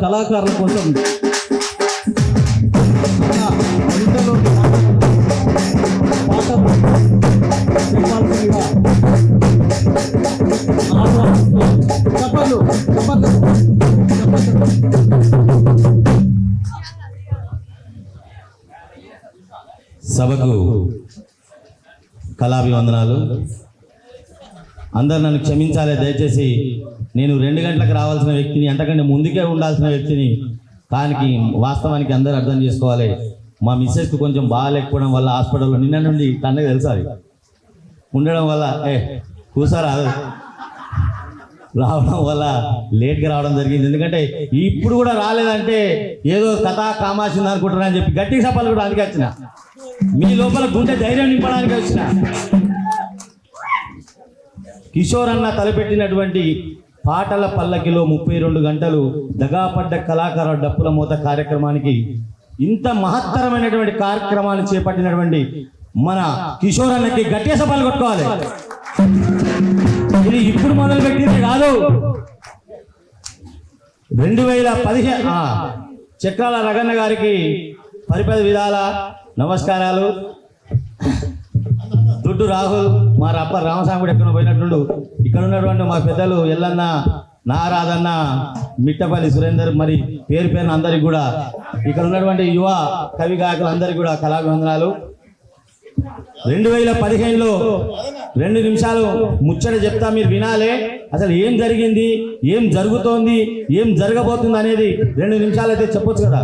కళాకారుల కోసం. చెప్పండి సభకు కళాభివందనాలు. అందరు నన్ను క్షమించాలి దయచేసి నేను రెండు గంటలకు రావాల్సిన వ్యక్తిని అంతకంటే ముందుకే ఉండాల్సిన వ్యక్తిని దానికి వాస్తవానికి అందరూ అర్థం చేసుకోవాలి. మా మిస్సెస్కి కొంచెం బాగాలేకపోవడం వల్ల హాస్పిటల్లో నిన్న నుండి తనకు తెలుసా అది. ఉండడం వల్ల ఏ కూసారా? రావడం వల్ల లేట్గా రావడం జరిగింది. ఎందుకంటే ఇప్పుడు కూడా రాలేదంటే ఏదో కథ కామాసింది అనుకుంటున్నారని చెప్పి గట్టి సభలు కూడా అందుకే వచ్చిన. మీ లోపల గుండె ధైర్యం నింపడానికి వచ్చిన. కిషోర్ అన్న తలపెట్టినటువంటి పాటల పల్లకిలో ముప్పై రెండు గంటలు దగాపడ్డ కళాకార డప్పుల మూత కార్యక్రమానికి ఇంత మహత్తరమైనటువంటి కార్యక్రమాన్ని చేపట్టినటువంటి మన కిషోర్ అన్నకి గట్టిగా సభలు కొట్టుకోవాలి. ఇది ఇప్పుడు మొదలు పెట్టింది కాదు. రెండు వేల పదిహేను చక్రాల రగన్న గారికి పరిపద విధాల నమస్కారాలు. దుడ్డు రాహుల్ మా రప్ప రామస్వామి కూడా ఎక్కడ పోయినట్టుండు. ఇక్కడ ఉన్నటువంటి మా పెద్దలు ఎల్లన్న నారాధన్న మిట్టపల్లి సురేందర్ మరి పేరు పేరున అందరికి కూడా ఇక్కడ ఉన్నటువంటి యువ కవి గాయకులు అందరికి కూడా కళాభివందనాలు. రెండు వేల పదిహేనులో రెండు నిమిషాలు ముచ్చట చెప్తా మీరు వినాలే. అసలు ఏం జరిగింది? ఏం జరుగుతోంది? ఏం జరగబోతుంది అనేది రెండు నిమిషాలు అయితే చెప్పొచ్చు కదా?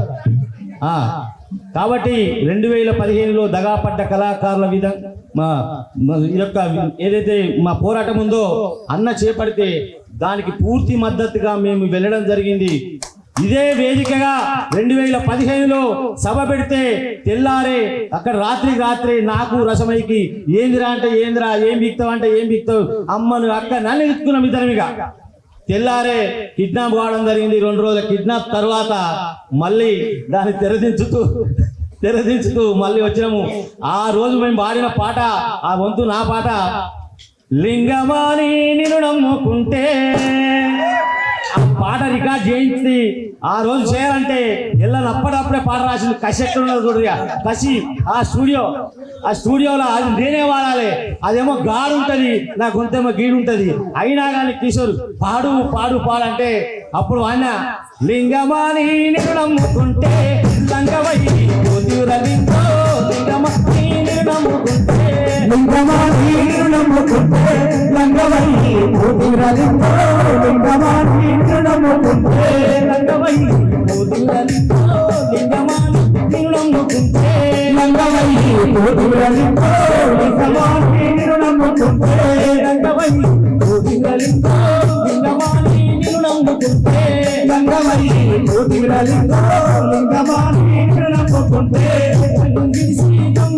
కాబట్టి రెండు వేల పదిహేనులో దగాపడ్డ కళాకారుల విధ మా ఈ యొక్క ఏదైతే మా పోరాటం ఉందో అన్న చేపడితే దానికి పూర్తి మద్దతుగా మేము వెళ్ళడం జరిగింది. ఇదే వేదికగా రెండు వేల పదిహేనులో సభ పెడితే తెల్లారే అక్కడ రాత్రి రాత్రి నాకు రసమైకి ఏందిరా అంటే ఏందిరా? ఏం బిక్తావు అంటే ఏం బిక్తావు? అమ్మను అక్క నన్ను ఎత్తుకున్నాం ఇద్దరమిగా తెల్లారే కిడ్నాప్ కావడం జరిగింది. రెండు రోజుల కిడ్నాప్ తర్వాత మళ్ళీ దాన్ని తెరదించుతూ తెరదించుతూ మళ్ళీ వచ్చినాము. ఆ రోజు మేము పాడిన పాట ఆ వంతు నా పాట లింగమాని నిన్ను నమ్ముకుంటే. ఆ పాట రికార్డ్ చేయించి ఆ రోజు చేయాలంటే ఇళ్ళని అప్పుడప్పుడే పాట రాసింది కసి ఎక్కడ ఉన్నది చూడగా కసి ఆ స్టూడియో. ఆ స్టూడియోలో అది నేనే వాడాలి. అదేమో గాడు ఉంటుంది నా గొంతేమో గీడు ఉంటుంది. అయినా కానీ కిషోర్ పాడు పాడు పాడంటే అప్పుడు ఆయన లింగమాని నమ్ముకుంటే లంగవై లింగమీ నమ్ముకుంటే లింగమాని నమ్ముకుంటే లంగవల్లి పూతిరలిందో లింగమాని నమ్ముకుంటే రంగవై లింగమాని నిన్ను నమ్ముకుంటే లంగవల్లి పూతిరలిందో లింగమాని నమ్ముకుంటే రంగవై లింగమాని నిన్ను నమ్ముకుంటే లంగవల్లి పూతిరలిందో లింగమాని నమ్ముకుంటే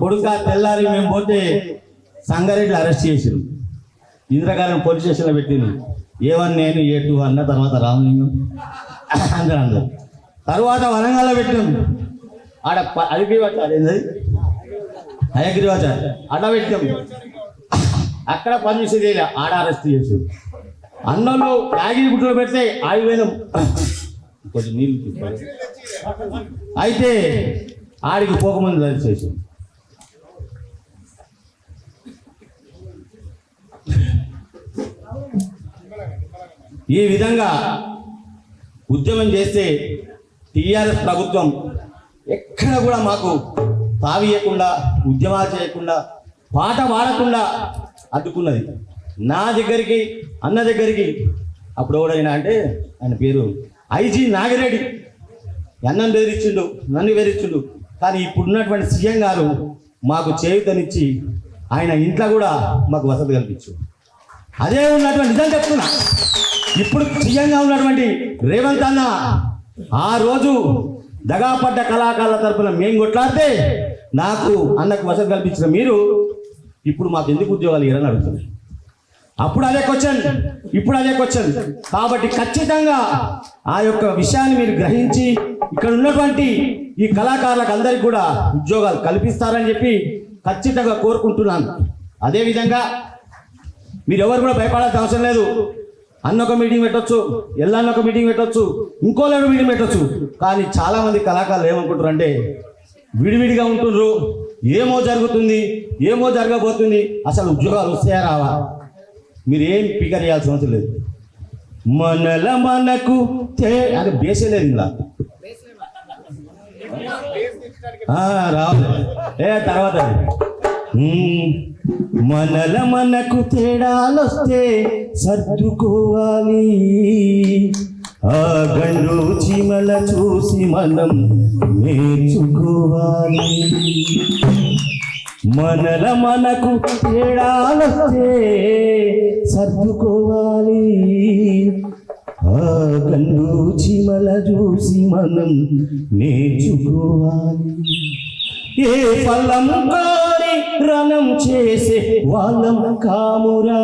కొడుక తెల్లారి మేము పోతే సంగారెడ్డి అరెస్ట్ చేసారు. ఇంద్రకాలం పోలీస్ స్టేషన్లో పెట్టింది ఏ నేను ఏ టూ అన్న తర్వాత రామలింగం అందరూ అందరు తర్వాత వరంగల్లో పెట్టినాం ఆడ ప- ఏంది అదేంది అడ పెట్టాం అక్కడ పని చేసేది ఆడ అరెస్ట్ చేసారు. అన్నంలో యాగిరి గుట్టలో పెడితే ఆగిపోయినాం. కొంచెం నీళ్ళు అయితే ఆడికి పోకముందు అరెస్ట్ చేసాం ఈ విధంగా ఉద్యమం చేస్తే టీఆర్ఎస్ ప్రభుత్వం ఎక్కడ కూడా మాకు తావియకుండా ఉద్యమాలు చేయకుండా పాట పాడకుండా అడ్డుకున్నది. నా దగ్గరికి అన్న దగ్గరికి అప్పుడు ఎవడైనా అంటే ఆయన పేరు ఐజీ నాగిరెడ్డి. అన్నం వేరిచ్చిండు నన్ను వేరిచ్చిండు కానీ ఇప్పుడున్నటువంటి సీఎం గారు మాకు చేయుతనిచ్చి ఆయన ఇంట్లో కూడా మాకు వసతి కల్పించు. అదే ఉన్నటువంటి నిజం చెప్తున్నా. ఇప్పుడు సీఎంగా ఉన్నటువంటి రేవంత్ అన్న ఆ రోజు దగాపడ్డ కళాకారుల తరఫున మేము కొట్లాడితే నాకు అన్నకు వసతి కల్పించిన మీరు ఇప్పుడు మాకు ఎందుకు ఉద్యోగాలు ఇరని అడుగుతున్నారు. అప్పుడు అదే క్వశ్చన్ ఇప్పుడు అదే క్వశ్చన్ కాబట్టి ఖచ్చితంగా ఆ యొక్క విషయాన్ని మీరు గ్రహించి ఇక్కడ ఉన్నటువంటి ఈ కళాకారులకు అందరికీ కూడా ఉద్యోగాలు కల్పిస్తారని చెప్పి ఖచ్చితంగా కోరుకుంటున్నాను. అదేవిధంగా మీరు ఎవరు కూడా భయపడాల్సిన అవసరం లేదు. అన్న ఒక మీటింగ్ పెట్టొచ్చు ఎల్లన్న ఒక మీటింగ్ పెట్టొచ్చు ఇంకోళ్ళు మీటింగ్ పెట్టొచ్చు. కానీ చాలామంది కళాకారులు ఏమనుకుంటారు అంటే విడివిడిగా ఉంటుండ్రు ఏమో జరుగుతుంది ఏమో జరగబోతుంది అసలు ఉద్యోగాలు వస్తాయా రావా? మీరు ఏం ఫిగర్ చేయాల్సిన అవసరం లేదు. మనల మనకు తే అది బేసే లేదు ఇలా రావాలి. ఏ తర్వాత మనల మనకు తేడాలొస్తే సర్దుకోవాలి. ఆ గండు చీమల చూసి మనం నేర్చుకోవాలి. మనల మనకు తేడాలొస్తే సర్దుకోవాలి. ఆ గండు చీమల చూసి మనం నేర్చుకోవాలి. ఏ ఫలం కోరి రణం చేసే వాళ్ళం కామురా.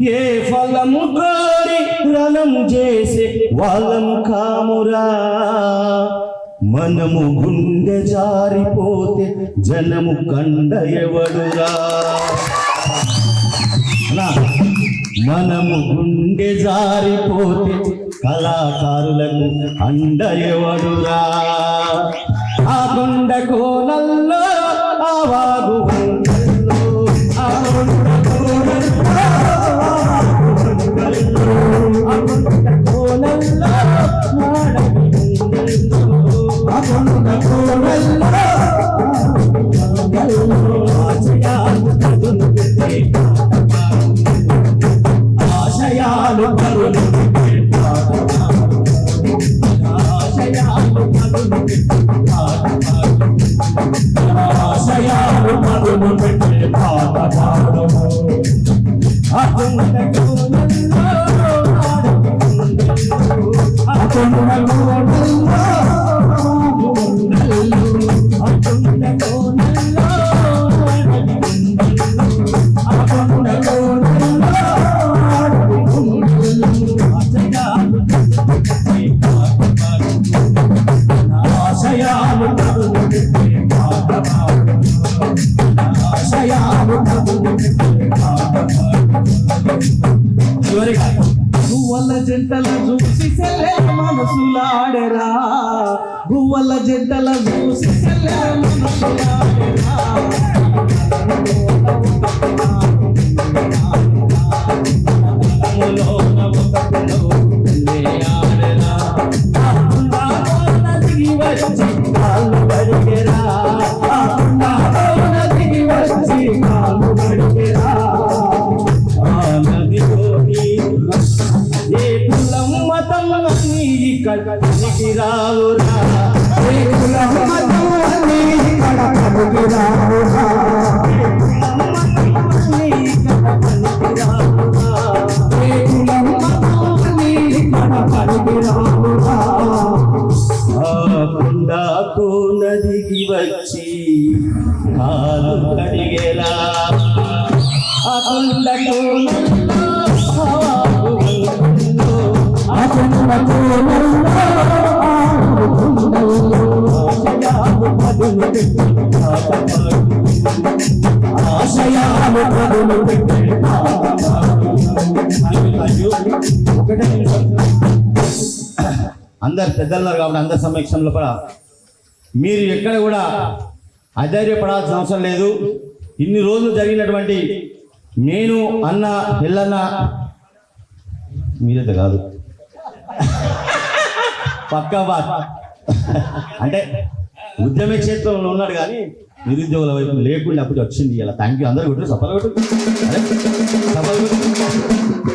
ఏ ఫలం కోరి రణం చేసే వాళ్ళం కామురా. మనము గుండె జారిపోతే జనము కండ ఎవడురా. మనము గుండె జారిపోతే కళాకారులకు అండయవడురా. ఆ కొండ కోనల్లో ఆ వాగు ఆశయాలు కరులు ఆశయాలు కరులు పెట్టే పాడము గువ్వల జంటల చూసి మనసులాడరా మనసులాడెరా. గువ్వల జంటల చూసి మనసులాడరా మనసులాడెరా. అందరు పెద్దలున్నారు కాబట్టి అందరి సమక్షంలో కూడా మీరు ఎక్కడ కూడా అధైర్యపడాల్సిన అవసరం లేదు. ఇన్ని రోజులు జరిగినటువంటి నేను అన్న పిల్లన్న మీరైతే కాదు. పక్కా బాత్. అంటే ఉద్యమ క్షేత్రంలో ఉన్నాడు కానీ నిరుద్యోగుల వైపు లేకుండా అప్పుడు వచ్చింది. ఇలా థ్యాంక్ యూ అందరూ కొట్టు. సఫలు కొట్టు. సఫలు కొట్టు.